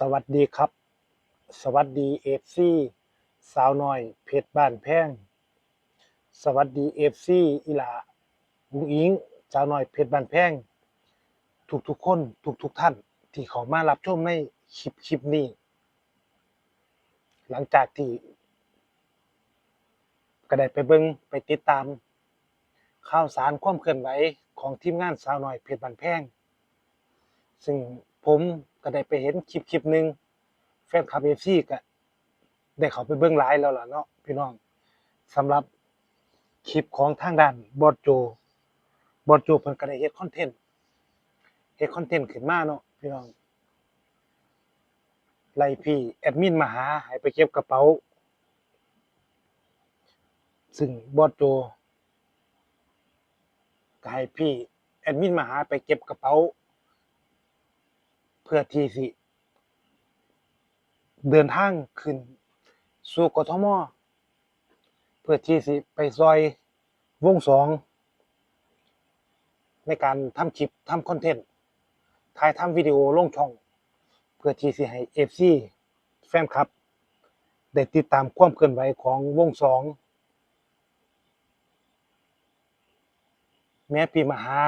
สวัสดีครับ สวัสดีเอฟซีสาวน้อยเพชรบ้านแพงสวัสดีเอฟซีอีหลาบุงอิงสาวน้อยเพชรบ้านแพงทุกทุกคนทุกทุกท่านที่เขามารับชมในคลิปคลิปนี้ หลังจากที่ก็ได้ไปเบิ่งไปติดตาม ข่าวสารความเคลื่อนไหวของทีมงานสาวน้อยเพชรบ้านแพงซึ่งผม ก็ได้ไปเห็นคลิปคลิปหนึ่งแฟนคลับเอฟซีก็ได้เขาไปเบื้องหลายแล้วล่ะเนาะพี่น้องสำหรับคลิปของทางด้านบอดโจบอดโจเพิ่นก็ได้เฮ็ดคอนเทนต์เฮ็ดคอนเทนต์ขึ้นมาเนาะพี่น้องไล่พี่แอดมินมาหาให้ไปเก็บกระเป๋า ซึ่งบอดโจก็ให้พี่แอดมินมาหาไปเก็บกระเป๋า เพื่อที่สิ เดินทางขึ้น สู่กทมเพื่อที่สิไปซอยวงสอง ในการทำคลิปทำคอนเทนต์ถ่ายทำวิดีโอลงช่อง เพื่อที่สิให้เอฟซีแฟนคลับ ได้ติดตามความเคลื่อนไหวของวงสองแม้ปีมหา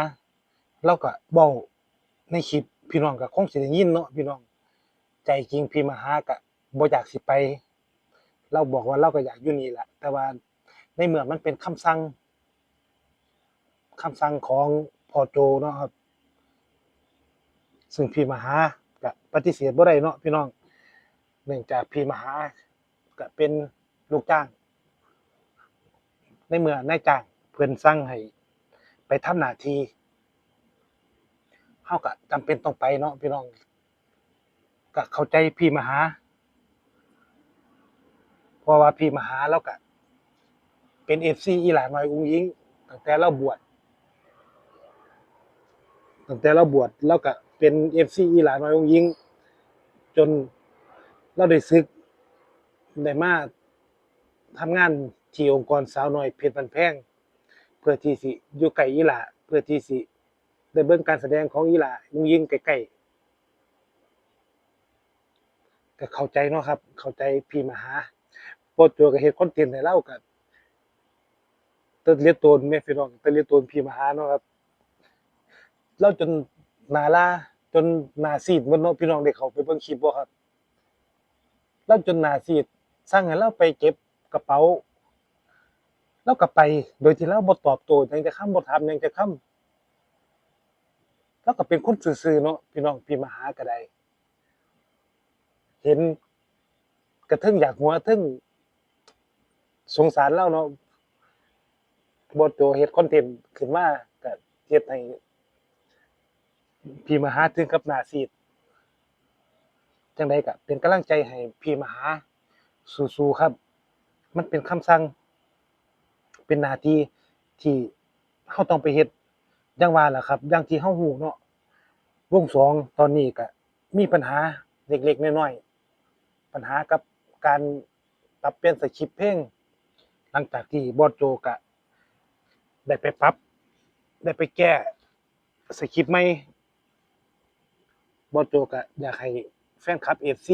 เราก็เบ้าในคลิป พี่น้องก็คงสิได้ยินเนาะพี่น้อง ใจจริงพี่มหาก็บ่อยากสิไป เราบอกว่าเราก็อยากอยู่นี่แหละแต่ว่าในเมื่อมันเป็นคำสั่งคำสั่งของพ่อโจเนาะครับ ซึ่งพี่มหาก็ปฏิเสธบ่ได้เนาะพี่น้อง เนื่องจากพี่มหาก็เป็นลูกจ้าง ในเมื่อนายจ้างเพิ่นสั่งให้ไปทำหน้าที่ เฮาก็จำเป็นต้องไปเนาะพี่น้องก็เข้าใจพี่มหาเพราะว่าพี่มหาเราก็เป็น FC อีหลานน้อยอุ้งยิงตั้งแต่เราบวชตั้งแต่เราบวชเราก็เป็น FC อีหลานน้อยอุ้งยิง จนเราได้ศึกได้มาทำงานที่องค์กรสาวน้อยเพชรบันแพงเพื่อที่สิอยู่ใกล้อีหลาเพื่อที่สิ ได้เบิ่งการแสดงของอีหลาลุงยิงใกล้ๆก็เข้าใจเนาะครับ เข้าใจพี่มหาโปรดตัวก็เฮ็ดคอนเทนต์ให้เราก็ตะเลียตนแม่พี่น้องตเลียตนพี่มหาเนาะครับเราจนหน้าลาจนหน้าซีดหมดเนาะพี่น้องได้เข้าไปเบิ่งคลิปบ่ครับเราจนหน้าซีดสั่งให้เราไปเก็บกระเป๋าเราก็ไปโดยที่เราบ่ตอบโต้ยังจะคำบ่ถามยังจะคำ แล้วก็เป็นคนซื่อๆเนาะพี่น้องพี่มหาก็ได้เห็นกระทึ่งอยากหัวทึ่งสงสารเล่าเนาะบทโจเฮ็ดคอนเทนต์ขึ้นมาก็เฮ็ดให้พี่มหาถึงกับหน้าซีดจังไดก็เป็นกำลังใจให้พี่มหาสู้ๆครับ มันเป็นคำสั่งเป็นหน้าที่ที่เฮาต้องไปเฮ็ด อย่างว่าล่ะครับ อย่างที่เฮาฮู้เนาะวงสองตอนนี้ก็มีปัญหาเล็กๆน้อยๆปัญหากับการปรับเปลี่ยนสคริปต์เพลงหลังจากที่บอสโจก็ได้ไปปรับ ได้ไปแก้สคริปต์ใหม่บอสโจก็อยากให้แฟนคลับ FC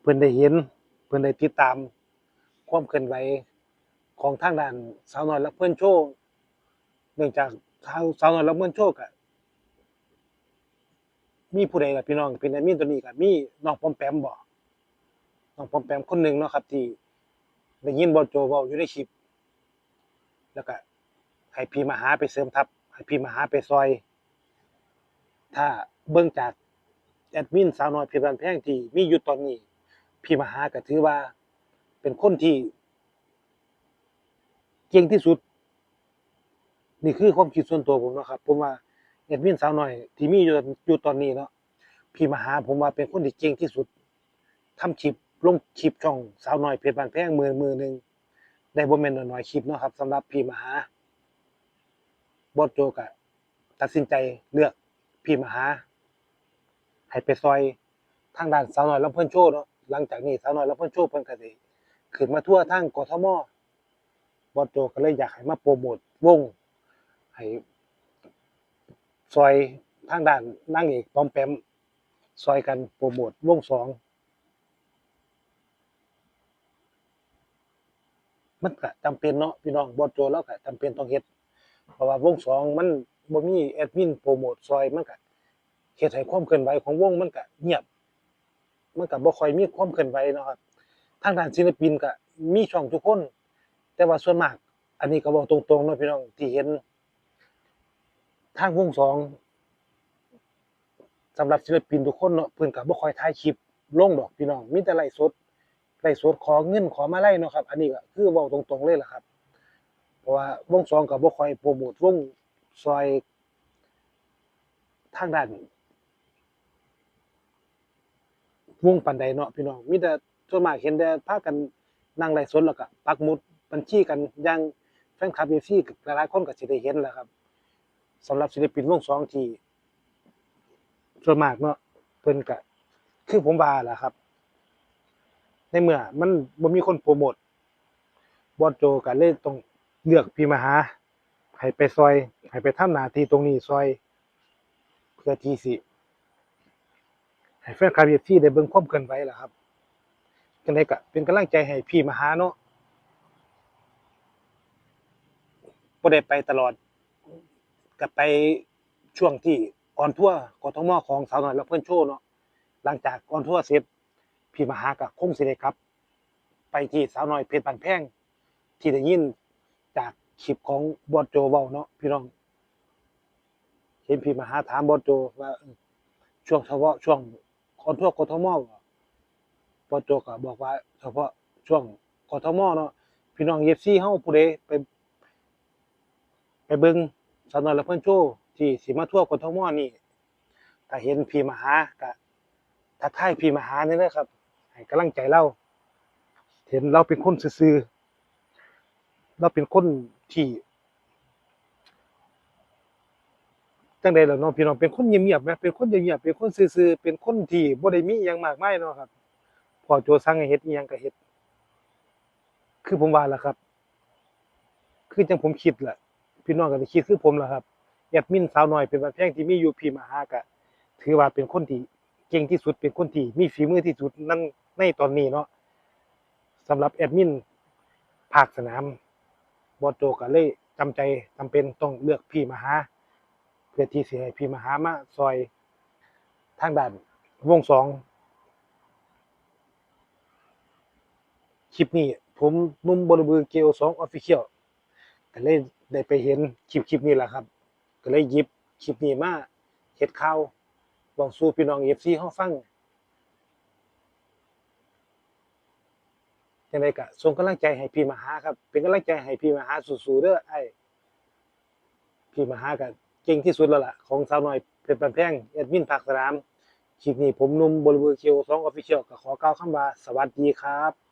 เพิ่นได้เห็น เพิ่นได้ติดตาม ความเคลื่อนไหวของทางด้านสาวน้อยและเพื่อนโชว์เนื่องจาก ทางสาวน้อยรับเงินโชคอะมีผู้ใดล่ะพี่น้องเป็นแอดมินตัวนี้ก็มีน้องปอมแปมบ่น้องปอมแปมคนหนึ่งเนาะครับ ที่ได้ยินบอโจเว้าอยู่ในคลิป แล้วก็ให้พี่มาหาไปเสริมทัพให้พี่มาหาไปซอย ถ้าเบิ่งจากแอดมินสาวน้อยเพชรบ้านแพงที่มีอยู่ตอนนี้ พี่มาหาก็ถือว่าเป็นคนที่เก่งที่สุด นี่คือความคิดส่วนตัวผมนะครับผมว่าเอ็ดวินสาวหน่อย ที่มีอยู่อยู่ตอนนี้เนาะพี่มหาผมว่าเป็นคนที่เก่งที่สุดทำคลิปลงคลิปช่องสาวหน่อยเพจบานแพงมือมือหนึ่งได้บ่แม่นน้อยคลิปเนาะครับสำหรับพี่มหาบอสโจก็ตัดสินใจเลือกพี่มหาให้ไปซอยทางด้านสาวน้อยลำเพิ่นโชว์เนาะหลังจากนี้สาวน้อยลำเพิ่นโชว์เพิ่นก็สิขึ้นมาทั่วทางกทมบอสโจก็เลยอยากให้มาโปรโมทวง ให้ซอยทางด้านนางเอกปอมแปมซอยกันโปรโมทวงสองมันก็จำเป็นเนาะพี่น้องบอสโจแล้วก็จำเป็นต้องเฮ็ดเพราะว่าวงสองมันบ่มีแอดมินโปรโมทซอยมันก็เฮ็ดให้ความเคลื่อนไหวของวงมันก็เงียบ มันก็บ่ค่อยมีความเคลื่อนไหวเนาะครับทางด้านศิลปินก็มีช่องทุกคน แต่ว่าส่วนมาก อันนี้ก็บอกตรงๆเนาะพี่น้องที่เห็น ทางวงสองสำหรับศิลปินทุกคนเนาะเพิ่นก็บ่ค่อยถ่ายคลิปลงดอกพี่น้องมีแต่ไลฟ์สดไลฟ์สดขอเงินขอมาไล่เนาะครับ อันนี้ก็คือเว้าตรงๆเลยล่ะครับ เพราะว่าวงสองก็บ่ค่อยโปรโมทวงซอยทางด้านวงปานใดเนาะพี่น้องมีแต่ส่วนมากเห็นแต่พากันนั่งไลฟ์สดแล้วก็ปักหมุดบัญชีกันอย่างแฟนคลับ FC ก็หลายๆคนก็สิได้เห็นแหล้วครับ สำหรับศิลปินวงสองที่ส่วนมากเนาะเพิ่นก็คือผมว่าล่ะครับ ในเมื่อมันบ่มีคนโปรโมทบอสโจก็เลยต้องเลือกพี่มหาให้ไปซอยให้ไปทำหน้าที่ตรงนี้ซอย เพื่อที่สิให้แฟนคลับ FC ได้เบิ่งความเคลื่อนไหวล่ะครับจังไดก็เป็นกำลังใจให้พี่มหาเนาะบ่ได้ไปตลอด ก็ไปช่วงที่ออนทั่วร์กทมของสาวน้อยและเพื่อนโชว์เนาะหลังจากออนทั่วเสร็จพี่มหาก็คงสิได้ครับ ไปที่สาวน้อยเพชรบานแพงที่ได้ยินจากคลิปของบอสโจเว้าเนาะพี่น้อง เห็นพี่มหาถามบอสโจว่าช่วงเฉพาะช่วงออนทั่วร์กทมบ่บอสโจก็บอกว่าเฉพาะช่วงกทมเนาะพี่น้อง FC เฮาผู้ใดไป ไปเบิ่ง สนอและเพื่อนโชว์ที่สิมาทั่วกทมนี่ถ้าเห็นพี่มหาก็ทักทายพี่มหานี่นะครับให้กำลังใจเราเห็นเราเป็นคนซื่อเราเป็นคนที่จังใดล่ะเนาะพี่น้องเป็นคนเงียบๆแหมเป็นคนเงียบๆเป็นคนซื่อๆเป็นคนที่บ่ได้มีอิหยังมากมายเนาะครับพอโจสั่งให้เฮ็ดอิหยังก็เฮ็ดคือผมว่าล่ะครับ คือจังผมคิดแหละ พี่น้องก็ได้คิดคือผมแหละครับแอดมินสาวน้อยเป็นบันแพงที่มีอยู่พี่มหาก็ถือว่าเป็นคนที่เก่งที่สุดเป็นคนที่มีฝีมือที่สุดนั่นในตอนนี้เนาะสำหรับแอดมินภาคสนามบอสโจก็เลยจำใจจำเป็นต้องเลือกพี่มหา เพื่อที่เสิให้พี่มหามาซอยทางด้านวงสองคลิปนี้ผมนุ่มบริบือเกลสองออฟฟิเชียลก็เลย ได้ไปเห็นคลิปคลิปนี้แหละครับ ก็เลยหยิบคลิปนี้มาเฮ็ดข่าวบอกสู่พี่น้อง FC เฮาฟังจังไดก็ส่งกำลังใจให้พี่มหาครับ เป็นกำลังใจให้พี่มหาสู้ๆเด้อไอ้พี่มหาก็เก่งที่สุดแล้วล่ะของสาวน้อยเพชรบันแพงแอดมินภาคสนามคลิปนี้ผมนุ่มบริบูรณ์คิว2 Official ก็ขอกล่าวคำว่าสวัสดีครับ